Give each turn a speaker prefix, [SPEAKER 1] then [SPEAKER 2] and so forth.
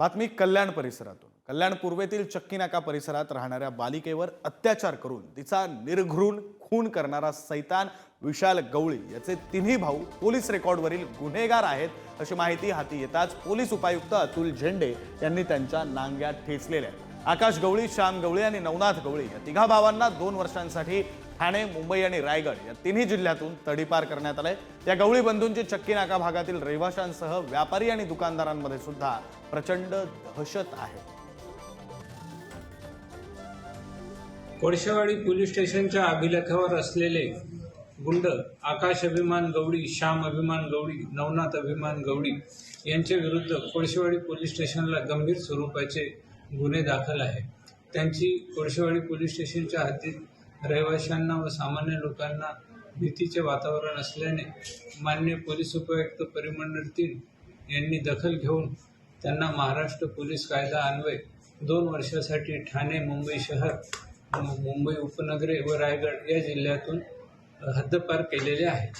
[SPEAKER 1] बातमी कल्याण परिसरातून. कल्याण पूर्वेतील चक्की नाका परिसरात राहणाऱ्या बालिकेवर अत्याचार करून तिचा निर्घृण खून करणारा सैतान विशाल गवळी याचे तिन्ही भाऊ पोलीस रेकॉर्डवरील गुन्हेगार आहेत अशी माहिती हाती येताच पोलीस उपायुक्त अतुल झेंडे यांनी त्यांच्या नांग्यात ठेचलेल्या आहेत. आकाश गवळी श्याम गवळी आणि नवनाथ गवळी या तिघा भावांना दोन वर्षांसाठी ठाणे मुंबई आणि रायगड या तिन्ही जिल्ह्यातून तडीपार करण्यात आले. या गवळी बंधूंची चक्की नाका भागातील रहिवाशांसह व्यापारी आणि दुकानदारांमध्ये सुद्धा प्रचंड दहशत आहे.
[SPEAKER 2] कोळशेवाडी पोलीस स्टेशनच्या अभिलेखावर असलेले गुंड आकाश अभिमान गवडी श्याम अभिमान गवडी नवनाथ अभिमान गवडी यांच्या विरुद्ध कोळशेवाडी पोलीस स्टेशनला गंभीर स्वरूपाचे गुन्हे दाखल आहे त्यांची कोळशेवाडी पोलीस स्टेशनच्या हद्दीत रहिवाशांना व सामान्य लोकांना भीतीचे वातावरण असल्याने मान्य पोलीस उपायुक्त परिमंडळ तीन यांनी दखल घेऊन त्यांना महाराष्ट्र पोलीस कायदा अन्वय दोन वर्षासाठी ठाणे मुंबई शहर मुंबई उपनगरे व रायगड या जिल्ह्यातून हद्दपार केलेले आहे